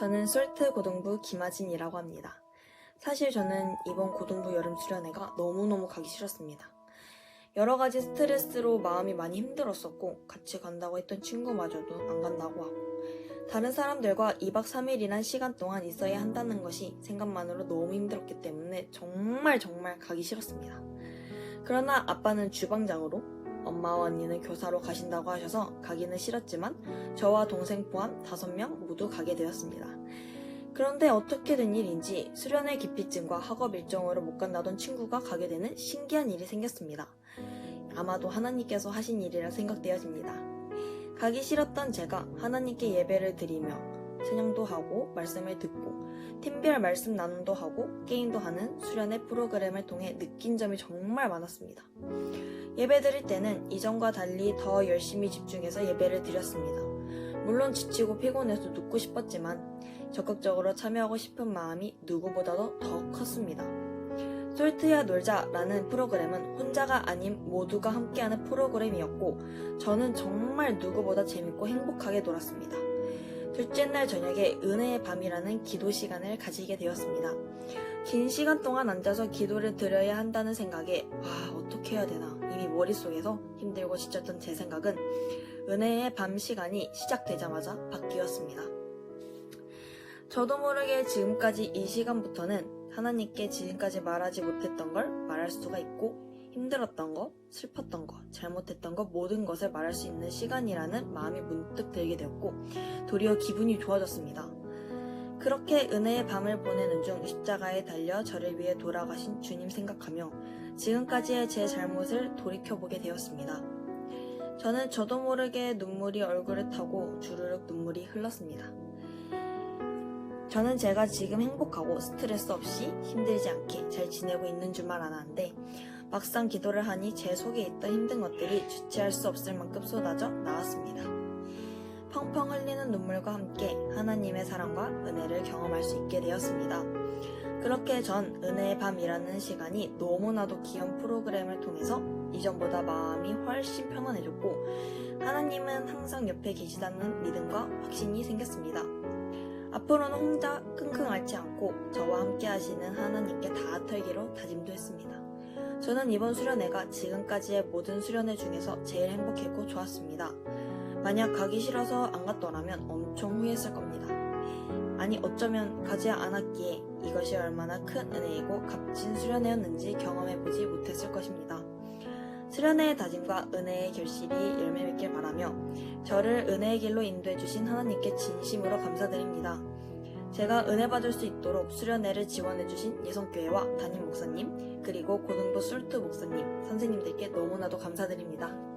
저는 솔트 고등부 김아진이라고 합니다. 사실 저는 이번 고등부 여름 수련회가 너무너무 가기 싫었습니다. 여러 가지 스트레스로 마음이 많이 힘들었었고 같이 간다고 했던 친구마저도 안 간다고 하고 다른 사람들과 2박 3일이란 시간 동안 있어야 한다는 것이 생각만으로 너무 힘들었기 때문에 정말 정말 가기 싫었습니다. 그러나 아빠는 주방장으로 엄마와 언니는 교사로 가신다고 하셔서 가기는 싫었지만 저와 동생 포함 5명 모두 가게 되었습니다. 그런데 어떻게 된 일인지 수련회 기피증과 학업 일정으로 못 간다던 친구가 가게 되는 신기한 일이 생겼습니다. 아마도 하나님께서 하신 일이라 생각되어집니다. 가기 싫었던 제가 하나님께 예배를 드리며 찬양도 하고 말씀을 듣고 팀별 말씀 나눔도 하고 게임도 하는 수련회 프로그램을 통해 느낀 점이 정말 많았습니다. 예배 드릴 때는 이전과 달리 더 열심히 집중해서 예배를 드렸습니다. 물론 지치고 피곤해서 눕고 싶었지만 적극적으로 참여하고 싶은 마음이 누구보다도 더 컸습니다. 솔트야 놀자라는 프로그램은 혼자가 아닌 모두가 함께하는 프로그램이었고 저는 정말 누구보다 재밌고 행복하게 놀았습니다. 둘째 날 저녁에 은혜의 밤이라는 기도 시간을 가지게 되었습니다. 긴 시간 동안 앉아서 기도를 드려야 한다는 생각에 와 어떻게 해야 되나 이미 머릿속에서 힘들고 지쳤던 제 생각은 은혜의 밤 시간이 시작되자마자 바뀌었습니다. 저도 모르게 지금까지 이 시간부터는 하나님께 지금까지 말하지 못했던 걸 말할 수가 있고 힘들었던 거, 슬펐던 거, 잘못했던 거 모든 것을 말할 수 있는 시간이라는 마음이 문득 들게 되었고 도리어 기분이 좋아졌습니다. 그렇게 은혜의 밤을 보내는 중 십자가에 달려 저를 위해 돌아가신 주님 생각하며 지금까지의 제 잘못을 돌이켜보게 되었습니다. 저는 저도 모르게 눈물이 얼굴을 타고 주르륵 눈물이 흘렀습니다. 저는 제가 지금 행복하고 스트레스 없이 힘들지 않게 잘 지내고 있는 줄만 알았는데 막상 기도를 하니 제 속에 있던 힘든 것들이 주체할 수 없을 만큼 쏟아져 나왔습니다. 펑펑 흘리는 눈물과 함께 하나님의 사랑과 은혜를 경험할 수 있게 되었습니다. 그렇게 전 은혜의 밤이라는 시간이 너무나도 귀한 프로그램을 통해서 이전보다 마음이 훨씬 편안해졌고 하나님은 항상 옆에 계시다는 믿음과 확신이 생겼습니다. 앞으로는 혼자 끙끙 앓지 않고 저와 함께 하시는 하나님께 다 털기로 다짐도 했습니다. 저는 이번 수련회가 지금까지의 모든 수련회 중에서 제일 행복했고 좋았습니다. 만약 가기 싫어서 안 갔더라면 엄청 후회했을 겁니다. 아니 어쩌면 가지 않았기에 이것이 얼마나 큰 은혜이고 값진 수련회였는지 경험해보지 못했을 것입니다. 수련회의 다짐과 은혜의 결실이 열매 맺길 바라며 저를 은혜의 길로 인도해 주신 하나님께 진심으로 감사드립니다. 제가 은혜 받을 수 있도록 수련회를 지원해 주신 예성교회와 담임 목사님, 그리고 고등부 술트 목사님, 선생님들께 너무나도 감사드립니다.